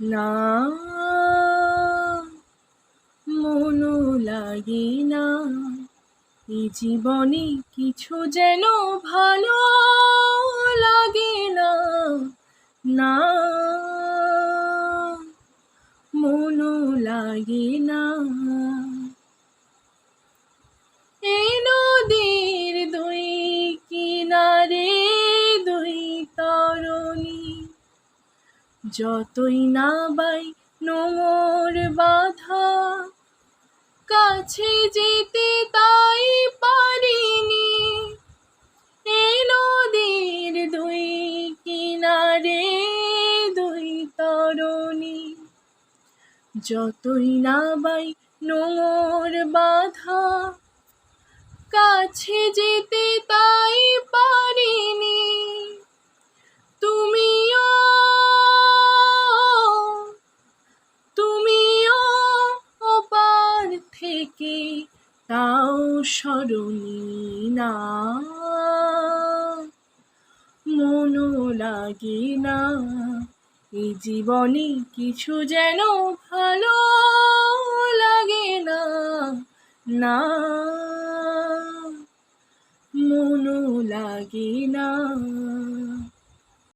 না মন লাগে না। এই জীবনে কিছু যেন ভালো লাগে না না মনো লাগে না। যতই না বাই নোংর বাধা, কাছে যেতে তাই পারিনি। এই নদীর দুই কিনারে দুই তরণী, যতই না বাই নোংর বাধা, কাছে যেতে তাই থেকে তাও স্মরণী না। মনও লাগে না, এই জীবনে কিছু যেন ভালো লাগে না না। মনও লাগে না।